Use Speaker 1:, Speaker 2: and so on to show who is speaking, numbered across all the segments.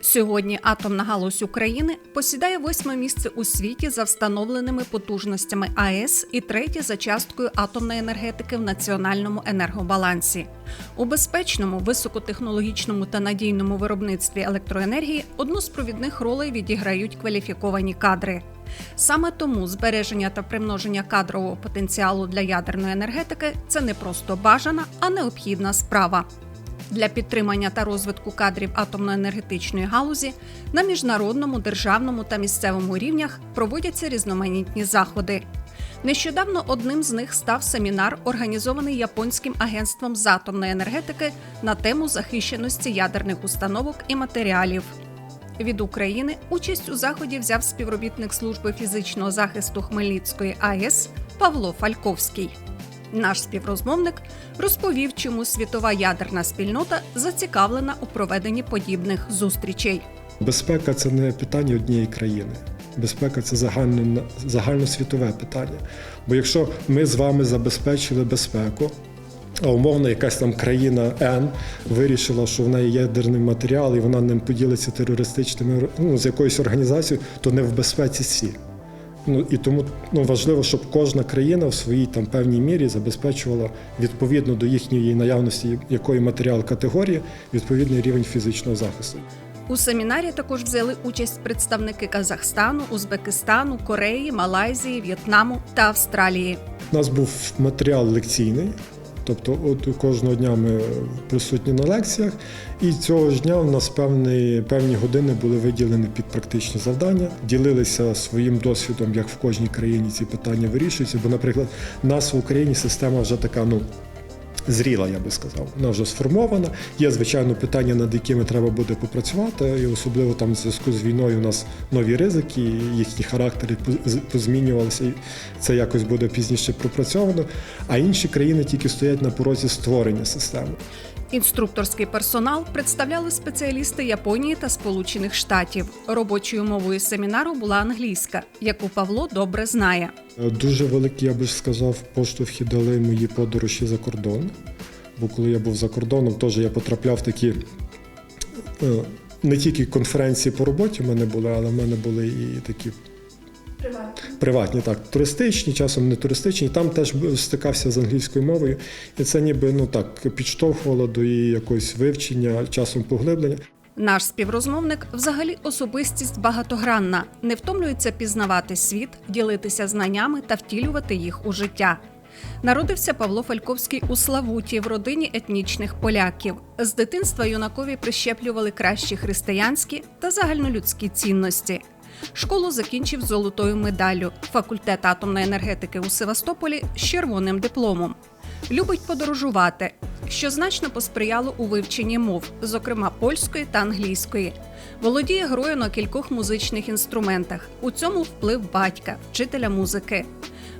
Speaker 1: Сьогодні атомна галузь України посідає восьме місце у світі за встановленими потужностями АЕС і третє за часткою атомної енергетики в національному енергобалансі. У безпечному, високотехнологічному та надійному виробництві електроенергії одну з провідних ролей відіграють кваліфіковані кадри. Саме тому збереження та примноження кадрового потенціалу для ядерної енергетики це не просто бажана, а необхідна справа. Для підтримання та розвитку кадрів атомно-енергетичної галузі на міжнародному, державному та місцевому рівнях проводяться різноманітні заходи. Нещодавно одним з них став семінар, організований японським агентством з атомної енергетики на тему захищеності ядерних установок і матеріалів. Від України участь у заході взяв співробітник служби фізичного захисту Хмельницької АЕС Павло Фальковський. Наш співрозмовник розповів, чому світова ядерна спільнота зацікавлена у проведенні подібних зустрічей.
Speaker 2: Безпека це не питання однієї країни. Безпека це загально, загальносвітове питання. Бо якщо ми з вами забезпечили безпеку, а умовно якась там країна N вирішила, що в неї ядерний матеріал і вона ним поділиться терористичними ну, з якоюсь організацією, то не в безпеці всі. Ну і тому ну, важливо, щоб кожна країна в своїй там певній мірі забезпечувала відповідно до їхньої наявності якої матеріал категорії відповідний рівень фізичного захисту.
Speaker 1: У семінарі також взяли участь представники Казахстану, Узбекистану, Кореї, Малайзії, В'єтнаму та Австралії.
Speaker 2: У нас був матеріал лекційний, тобто от кожного дня ми присутні на лекціях, і цього ж дня у нас певні, певні години були виділені під практичні завдання, ділилися своїм досвідом, як в кожній країні ці питання вирішуються. Бо, наприклад, нас в Україні система вже така, ну. Зріла, я би сказав, вона вже сформована. Є звичайно питання, над якими треба буде попрацювати, і особливо там в зв'язку з війною у нас нові ризики, їхні характери позмінювалися. і Це якось буде пізніше пропрацьовано. А інші країни тільки стоять на порозі створення системи.
Speaker 1: Інструкторський персонал представляли спеціалісти Японії та Сполучених Штатів. Робочою мовою семінару була англійська, яку Павло добре знає.
Speaker 2: Дуже великі, я би сказав, поштовхи дали мої подорожі за кордон. Бо коли я був за кордоном, теж я потрапляв в такі е, не тільки конференції по роботі в мене були, але в мене були і такі приватні, так, туристичні, часом не туристичні. Там теж стикався з англійською мовою, і це ніби ну так підштовхувало до її якогось вивчення, часом поглиблення.
Speaker 1: Наш співрозмовник взагалі особистість багатогранна, не втомлюється пізнавати світ, ділитися знаннями та втілювати їх у життя. Народився Павло Фальковський у Славуті в родині етнічних поляків. З дитинства юнакові прищеплювали кращі християнські та загальнолюдські цінності. Школу закінчив золотою медаллю, факультет атомної енергетики у Севастополі з червоним дипломом. Любить подорожувати, що значно посприяло у вивченні мов, зокрема польської та англійської. Володіє грою на кількох музичних інструментах. У цьому вплив батька, вчителя музики.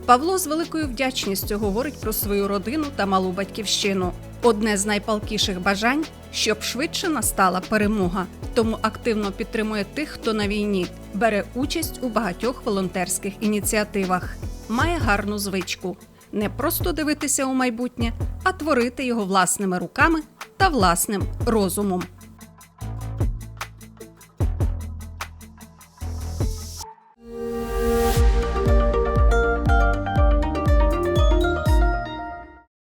Speaker 1: Павло з великою вдячністю говорить про свою родину та малу батьківщину. Одне з найпалкіших бажань, щоб швидше настала перемога. Тому активно підтримує тих, хто на війні, бере участь у багатьох волонтерських ініціативах. Має гарну звичку не просто дивитися у майбутнє, а творити його власними руками та власним розумом.